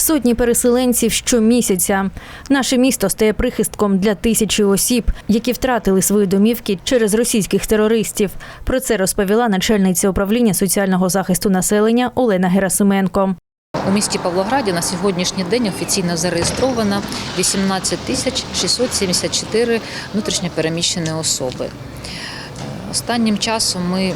Сотні переселенців щомісяця. Наше місто стає прихистком для тисячі осіб, які втратили свої домівки через російських терористів. Про це розповіла начальниця управління соціального захисту населення Олена Герасименко. У місті Павлограді на сьогоднішній день офіційно зареєстровано 18 тисяч 674 внутрішньопереміщені особи. Останнім часом ми,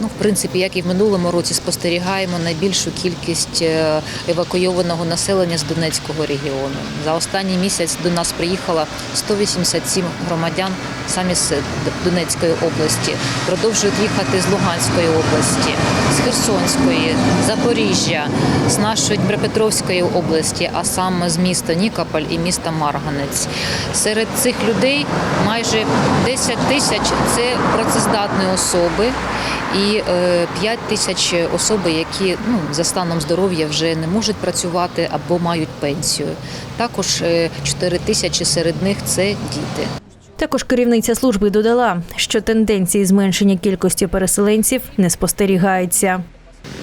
ну, в принципі, як і в минулому році, спостерігаємо найбільшу кількість е, евакуйованого населення з Донецького регіону. За останній місяць до нас приїхало 187 громадян самі з Донецької області. Продовжують їхати з Луганської області, з Херсонської, Запоріжжя, з нашої Дніпропетровської області, а саме з міста Нікополь і міста Марганець. Серед цих людей майже 10 тисяч це працездатні особи. І 5 тисяч особи, які ну, за станом здоров'я вже не можуть працювати або мають пенсію. Також 4 тисячі серед них це діти. Також керівниця служби додала, що тенденції зменшення кількості переселенців не спостерігається.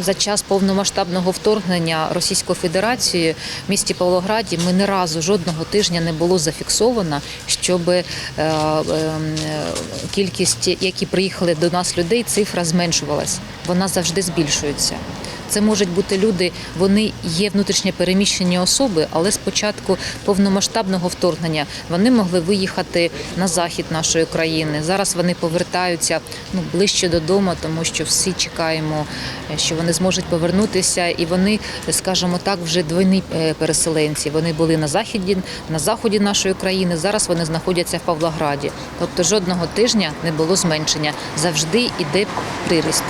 За час повномасштабного вторгнення Російської Федерації в місті Павлограді ми не разу жодного тижня не було зафіксовано, щоб е, е, кількість, які приїхали до нас людей, цифра зменшувалась. Вона завжди збільшується. Це можуть бути люди, вони є внутрішньо переміщені особи, але з початку повномасштабного вторгнення вони могли виїхати на захід нашої країни. Зараз вони повертаються ну ближче додому, тому що всі чекаємо, що вони зможуть повернутися, і вони, скажімо так, вже двойні е, переселенці. Вони були на західі, на заході нашої країни. Зараз вони знаходяться в Павлограді. Тобто жодного тижня не було зменшення. Завжди йде приріст.